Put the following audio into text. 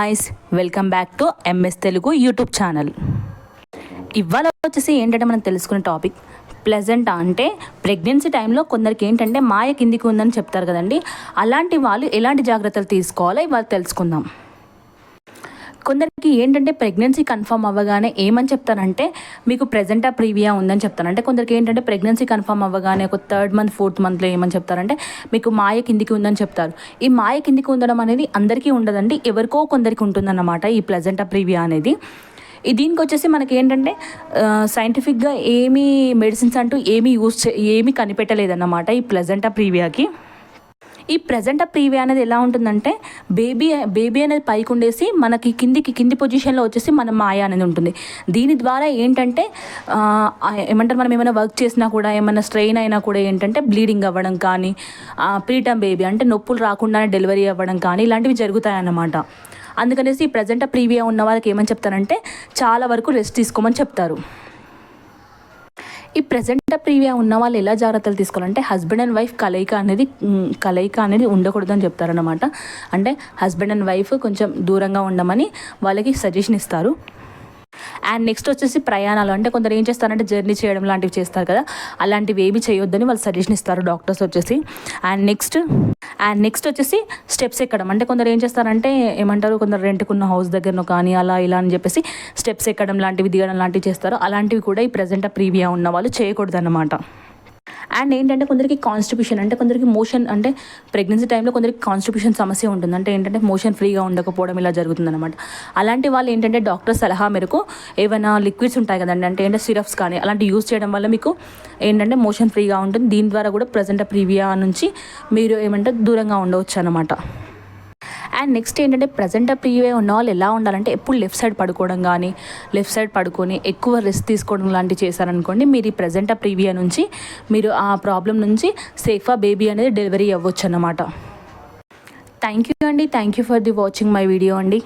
Guys welcome back to MS Telugu YouTube channel ఇవాళ వచ్చేసి ఏంటంటే మనం తెలుసుకునే టాపిక్ ప్లెజెంట్ అంటే ప్రెగ్నెన్సీ టైంలో కొందరికి ఏంటంటే మాయ కిందికి ఉందని చెప్తారు కదండి. అలాంటి వాళ్ళు ఎలాంటి జాగ్రత్తలు తీసుకోవాలో ఇవాళ తెలుసుకుందాం. కొందరికి ఏంటంటే ప్రెగ్నెన్సీ కన్ఫర్మ్ అవ్వగానే ఏమని చెప్తానంటే మీకు ప్రెజెంటా ప్రీవియా ఉందని చెప్తాను అంటే కొందరికి ఏంటంటే ప్రెగ్నెన్సీ కన్ఫర్మ్ అవ్వగానే ఒక థర్డ్ మంత్ ఫోర్త్ మంత్లో ఏమని చెప్తారంటే మీకు మాయ కిందికి ఉందని చెప్తారు. ఈ మాయ కిందికి ఉండడం అనేది అందరికీ ఉండదండి ఎవరికో కొందరికి ఉంటుందన్నమాట ఈ ప్లెజెంటా ప్రీవియా అనేది. ఈ దీనికి వచ్చేసి మనకి ఏంటంటే సైంటిఫిక్గా ఏమీ మెడిసిన్స్ అంటూ ఏమీ యూస్ చే ఏమీ కనిపెట్టలేదన్నమాట ఈ ప్లెజెంటా ప్రీవియాకి ఈ ప్రజెంట్ ప్రీవే అనేది ఎలా ఉంటుందంటే బేబీ బేబీ అనేది పైకి ఉండేసి మనకి కిందికి కింది పొజిషన్లో వచ్చేసి మన మాయ అనేది ఉంటుంది. దీని ద్వారా ఏంటంటే ఏమంటారు మనం ఏమైనా వర్క్ చేసినా కూడా ఏమైనా స్ట్రెయిన్ అయినా కూడా ఏంటంటే బ్లీడింగ్ అవ్వడం కానీ ప్రీటమ్ బేబీ అంటే నొప్పులు రాకుండానే డెలివరీ అవ్వడం కానీ ఇలాంటివి జరుగుతాయన్నమాట. అందుకనేసి ఈ ప్రజెంట్ ప్రీవియా ఉన్న వాళ్ళకి ఏమని చెప్తారంటే చాలా వరకు రెస్ట్ తీసుకోమని చెప్తారు. ఈ ప్రజెంట్ ప్రీవియా ఉన్న వాళ్ళు ఎలా జాగ్రత్తలు తీసుకోవాలంటే హస్బెండ్ అండ్ వైఫ్ కలయిక అనేది కలయిక అనేది ఉండకూడదని చెప్తారనమాట అంటే హస్బెండ్ అండ్ వైఫ్ కొంచెం దూరంగా ఉండమని వాళ్ళకి సజెషన్ ఇస్తారు. అండ్ నెక్స్ట్ వచ్చేసి ప్రయాణాలు. అంటే కొందరు ఏం చేస్తారంటే జర్నీ చేయడం లాంటివి చేస్తారు కదా అలాంటివి ఏమి చేయొద్దని వాళ్ళు సజెషన్ ఇస్తారు డాక్టర్స్ వచ్చేసి. అండ్ నెక్స్ట్ అండ్ నెక్స్ట్ వచ్చేసి స్టెప్స్ ఎక్కడం. అంటే కొందరు ఏం చేస్తారంటే ఏమంటారు కొందరు రెంట్కున్న హౌస్ దగ్గరనో కానీ అలా ఇలా అని చెప్పేసి స్టెప్స్ ఎక్కడం లాంటివి దిగడం లాంటివి చేస్తారు. అలాంటివి కూడా ఈ ప్రజెంట్ ప్రీవియా ఉన్న వాళ్ళు చేయకూడదన్నమాట. అండ్ ఏంటంటే కొందరికి కాన్స్టిట్యూషన్ అంటే కొందరికి మోషన్ అంటే ప్రెగ్నెన్సీ టైంలో కొందరికి కాన్స్టిట్యూషన్ సమస్య ఉంటుంది. అంటే ఏంటంటే మోషన్ ఫ్రీగా ఉండకపోవడం ఇలా జరుగుతుందన్నమాట. అలాంటి వాళ్ళు ఏంటంటే డాక్టర్ సలహా మేరకు ఏమైనా లిక్విడ్స్ ఉంటాయి కదండి అంటే ఏంటంటే సిరప్స్ కానీ అలాంటి యూస్ చేయడం వల్ల మీకు ఏంటంటే మోషన్ ఫ్రీగా ఉంటుంది. దీని ద్వారా కూడా ప్రజెంట్ ప్రీవియా నుంచి మీరు ఏమంటే దూరంగా ఉండవచ్చు అనమాట అండ్ నెక్స్ట్ ఏంటంటే ప్రజెంట్ ప్రీవే ఉన్న వాళ్ళు ఎలా ఉండాలంటే ఎప్పుడు లెఫ్ట్ సైడ్ పడుకోవడం కానీ లెఫ్ట్ సైడ్ పడుకొని ఎక్కువ రెస్ట్ తీసుకోవడం లాంటివి చేశారనుకోండి మీరు ఈ ప్రజెంట్ ప్రీవియా నుంచి మీరు ఆ ప్రాబ్లం నుంచి సేఫ్గా బేబీ అనేది డెలివరీ అవ్వచ్చు అన్నమాట థ్యాంక్ యూ అండి. Thank you for the watching my video అండి.